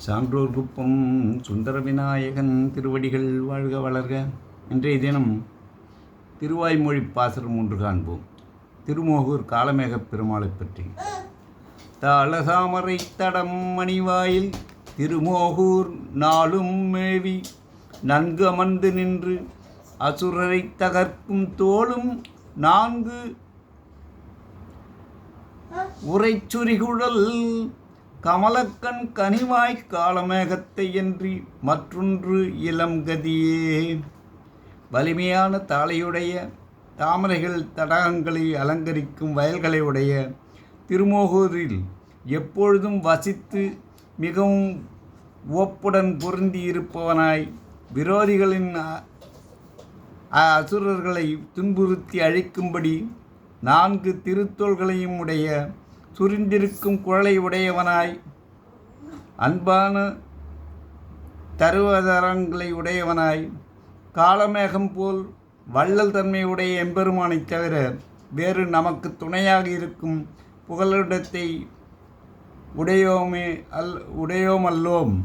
சான்றோர் குப்பம் சுந்தர விநாயகன் திருவடிகள் வாழ்க வளர்க. இன்றைய தினம் திருவாய்மொழி பாசரம் ஒன்று காண்போம். திருமோகூர் காலமேகப் பெருமாளைப் பற்றி. தாளகாமரை தடம் மணிவாயில் திருமோகூர் நாளும் மேவி நன்கு அமர்ந்து நின்று அசுரரை தகர்க்கும் தோளும் நான்கு உரைச்சுரிகுழல் கமலக்கண் கனிவாய் காலமேகத்தை என்றி மற்றொன்று இளம்கதியே வலிமையான தாளையுடைய தாமரைகள் தடாகங்களை அலங்கரிக்கும் வயல்களை உடைய திருமோகூரில் எப்பொழுதும் வசித்து மிகவும் உவப்புடன் பொருந்தி இருப்பவனாய் விரோதிகளின் அ- அசுரர்களை துன்புறுத்தி அழிக்கும்படி நான்கு திருத்தோள்களையும் உடைய சுரிந்திருக்கும் குழலை உடையவனாய். அன்பான தருவதரங்களை உடையவனாய். காலமேகம் போல் வள்ளல் தன்மையுடைய எம்பெருமானைத் தவிர வேறு நமக்கு துணையாக இருக்கும் புகலிடத்தை உடையோமே அல் உடையோமல்லோம்.